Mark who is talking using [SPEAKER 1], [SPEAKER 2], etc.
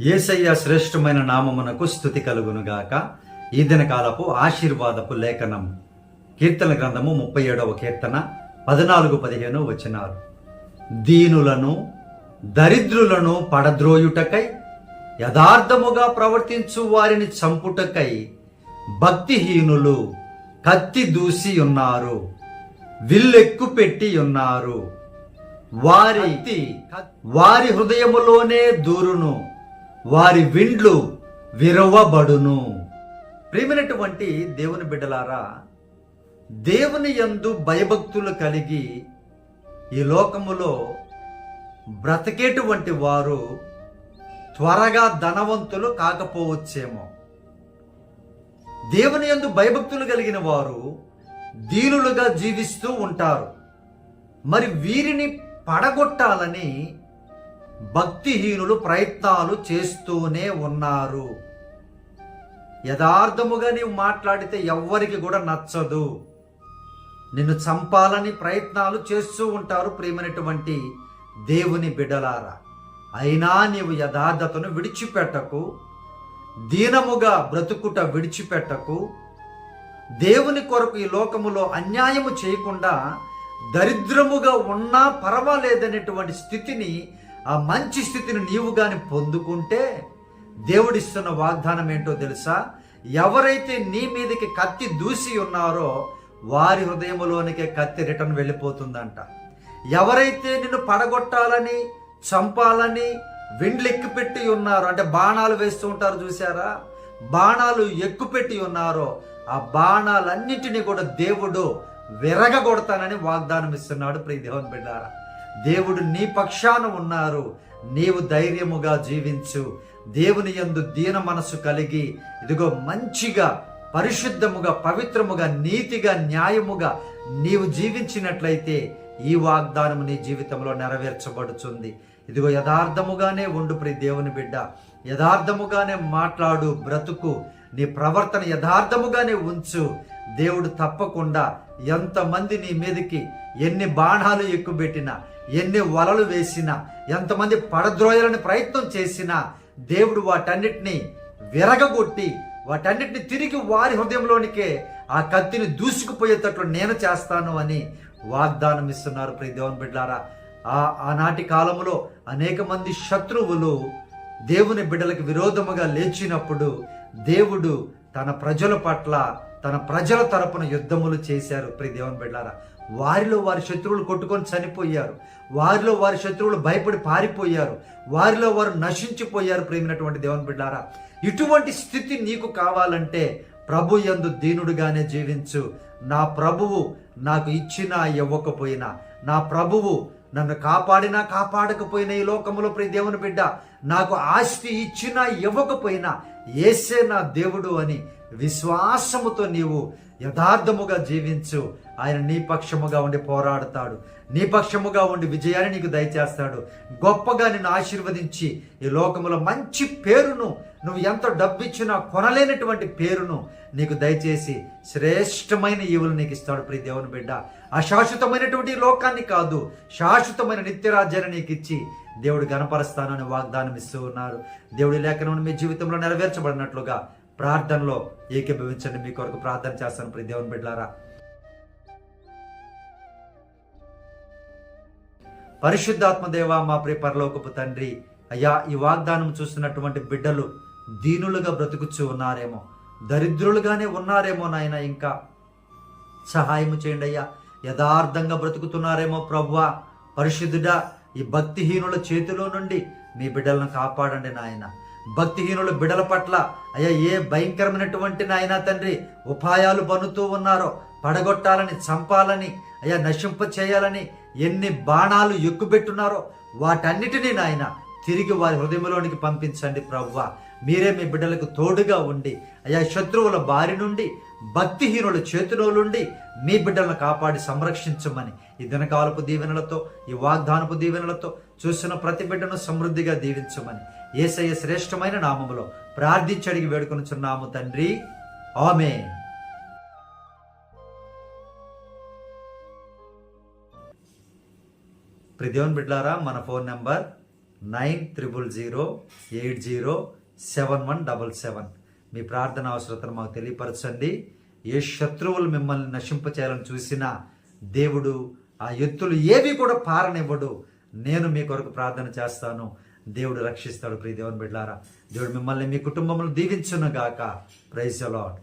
[SPEAKER 1] ఏసయ్య శ్రేష్టమైన నామమునకు స్థుతి కలుగునుగాక. ఈ దినకాలపు ఆశీర్వాదపు లేఖనం. కీర్తన గ్రంథము ముప్పై ఏడవ కీర్తన పద్నాలుగు పదిహేను వచనాలు. దీనులను దరిద్రులను పడద్రోయుటకై యథార్థముగా ప్రవర్తించు వారిని చంపుటకై భక్తిహీనులు కత్తి దూసి ఉన్నారు విల్లెక్కు పెట్టి ఉన్నారు. వారి వారి హృదయములోనే దూరును. వారి విండ్లు విరవబడును. ప్రేమైనటువంటి దేవుని బిడ్డలారా దేవుని యందు భయభక్తులు కలిగి ఈ లోకములో బ్రతికేటువంటి వారు త్వరగా ధనవంతులు కాకపోవచ్చేమో. దేవుని యందు భయభక్తులు కలిగిన వారు దీనులుగా జీవిస్తూ ఉంటారు. మరి వీరిని పడగొట్టాలని భక్తిహీనులు ప్రయత్నాలు చేస్తూనే ఉన్నారు. యథార్థముగా నీవు మాట్లాడితే ఎవ్వరికి కూడా నచ్చదు. నిన్ను చంపాలని ప్రయత్నాలు చేస్తూ ఉంటారు ప్రియమైనటువంటి దేవుని బిడలారా అయినా నీవు యథార్థతను విడిచిపెట్టకు దీనముగా బ్రతుకుట విడిచిపెట్టకు దేవుని కొరకు ఈ లోకములో అన్యాయము చేయకుండా దరిద్రముగా ఉన్నా పర్వాలేదనేటువంటి స్థితిని ఆ మంచి స్థితిని నీవు కానీ పొందుకుంటే దేవుడిస్తున్న వాగ్దానం ఏంటో తెలుసా? ఎవరైతే నీ మీదకి కత్తి దూసి ఉన్నారో వారి హృదయంలోనికే కత్తి రిటర్న్ వెళ్ళిపోతుందంట. ఎవరైతే నిన్ను పడగొట్టాలని చంపాలని విండ్లెక్కిపెట్టి ఉన్నారు అంటే బాణాలు వేస్తూ ఉంటారు చూసారా బాణాలు ఎక్కుపెట్టి ఉన్నారో ఆ బాణాలన్నింటినీ కూడా దేవుడు విరగగొడతానని వాగ్దానం ఇస్తున్నాడు ప్రియ దేవుని బిడ్డారా. దేవుడు నీ పక్షాన ఉన్నారు. నీవు ధైర్యముగా జీవించు. దేవుని యందు దీన మనసు కలిగి ఇదిగో మంచిగా పరిశుద్ధముగా పవిత్రముగా నీతిగా న్యాయముగా నీవు జీవించినట్లయితే ఈ వాగ్దానము నీ జీవితంలో నెరవేర్చబడుతుంది. ఇదిగో యథార్థముగానే ఉండు ప్రి దేవుని బిడ్డ. యథార్థముగానే మాట్లాడు బ్రతుకు. నీ ప్రవర్తన యథార్థముగానే ఉంచు. దేవుడు తప్పకుండా ఎంతమంది నీ మీదకి ఎన్ని బాణాలు ఎక్కుబెట్టినా ఎన్ని వలలు వేసినా ఎంతమంది పడద్రోయాలని ప్రయత్నం చేసినా దేవుడు వాటన్నిటిని విరగగొట్టి వాటన్నిటిని తిరిగి వారి హృదయంలోనికే ఆ కత్తిని దూసుకుపోయేటట్లు నేను చేస్తాను అని వాగ్దానం ఇస్తున్నారు. ప్రతి దేవుని బిడ్డారా ఆ ఆనాటి కాలంలో అనేక మంది శత్రువులు దేవుని బిడ్డలకు విరోధముగా లేచినప్పుడు దేవుడు తన ప్రజల పట్ల తన ప్రజల తరపున యుద్ధములు చేశారు. ప్రియ దేవుని బిడ్డారా వారిలో వారి శత్రువులు కొట్టుకొని చనిపోయారు. వారిలో వారి శత్రువులు భయపడి పారిపోయారు. వారిలో వారు నశించిపోయారు ప్రేమినటువంటి దేవుని బిడ్డారా. ఇటువంటి స్థితి నీకు కావాలంటే ప్రభు యందు దీనుడుగానే జీవించు. నా ప్రభువు నాకు ఇచ్చినా ఇవ్వకపోయినా నా ప్రభువు నన్ను కాపాడినా కాపాడకపోయినా ఈ లోకములో ప్రియ దేవుని బిడ్డ నాకు ఆస్తి ఇచ్చినా ఇవ్వకపోయినా ఏసే నా దేవుడు అని విశ్వాసముతో నీవు యథార్థముగా జీవించు. ఆయన నీ పక్షముగా ఉండి పోరాడతాడు. నీ పక్షముగా ఉండి విజయాన్ని నీకు దయచేస్తాడు. గొప్పగా నిన్ను ఆశీర్వదించి ఈ లోకములో మంచి పేరును నువ్వు ఎంత డబ్బిచ్చినా కొనలేనటువంటి పేరును నీకు దయచేసి శ్రేష్టమైన ఈవులు నీకు ఇస్తాడు ప్రియ దేవుని బిడ్డ. అశాశ్వతమైనటువంటి లోకాన్ని కాదు శాశ్వతమైన నిత్యరాజ్యాన్ని నీకు ఇచ్చి దేవుడు గణపరుస్తానని వాగ్దానం ఇస్తూ ఉన్నారు. దేవుడి లేఖనం మీ జీవితంలో నెరవేర్చబడినట్లుగా ప్రార్థనలో ఏకీభవించండి. మీ కొరకు ప్రార్థన చేస్తాను ప్రతి దేవుని బిడ్డారా పరిశుద్ధాత్మ దేవ మా ప్రియ పరలోకపు తండ్రి అయ్యా ఈ వాగ్దానం చూస్తున్నటువంటి బిడ్డలు దీనులుగా బ్రతుకుచ్చు ఉన్నారేమో దరిద్రులుగానే ఉన్నారేమో నాయన ఇంకా సహాయం చేయండి అయ్యా. యథార్థంగా బ్రతుకుతున్నారేమో ప్రవ్వా పరిశుద్ధుడా ఈ భక్తిహీనుల చేతిలో నుండి మీ బిడ్డలను కాపాడండి నాయన. భక్తిహీనుల బిడల పట్ల అయ్యా ఏ భయంకరమైనటువంటి నాయన తండ్రి ఉపాయాలు పన్నుతూ ఉన్నారో పడగొట్టాలని చంపాలని అయ్యా నశింప చేయాలని ఎన్ని బాణాలు ఎక్కుబెట్టున్నారో వాటన్నిటినీ నాయన తిరిగి వారి హృదయంలోనికి పంపించండి ప్రవ్వా మీరే మీ బిడ్డలకు తోడుగా ఉండి అయా శత్రువుల బారి నుండి భక్తిహీనుల చేతిలో నుండి మీ బిడ్డలను కాపాడి సంరక్షించమని ఈ దినకాలపు దీవెనలతో ఈ వాగ్దానపు దీవెనలతో చూసిన ప్రతి బిడ్డను సమృద్ధిగా దీవించమని ఏసయ్య శ్రేష్టమైన నామములో ప్రార్థించి అడిగి వేడుకొనుచున్నాము తండ్రి. ఆమె ప్రదేవన్ బిడ్లారా మన phone number nine triple zero eight zero seven one double seven. మీ ప్రార్థన అవసరతను మాకు తెలియపరచండి. ఏ శత్రువులు మిమ్మల్ని నశింపచేయాలని చూసినా దేవుడు ఆ ఎత్తులు ఏవి కూడా పారనివ్వడు. నేను మీ కొరకు ప్రార్థన చేస్తాను. దేవుడు రక్షిస్తాడు ప్రియ దేవుని బిడ్డారా దేవుడు మిమ్మల్ని మీ కుటుంబంలో దీవించును గాక ప్రైజ్ అలాడ్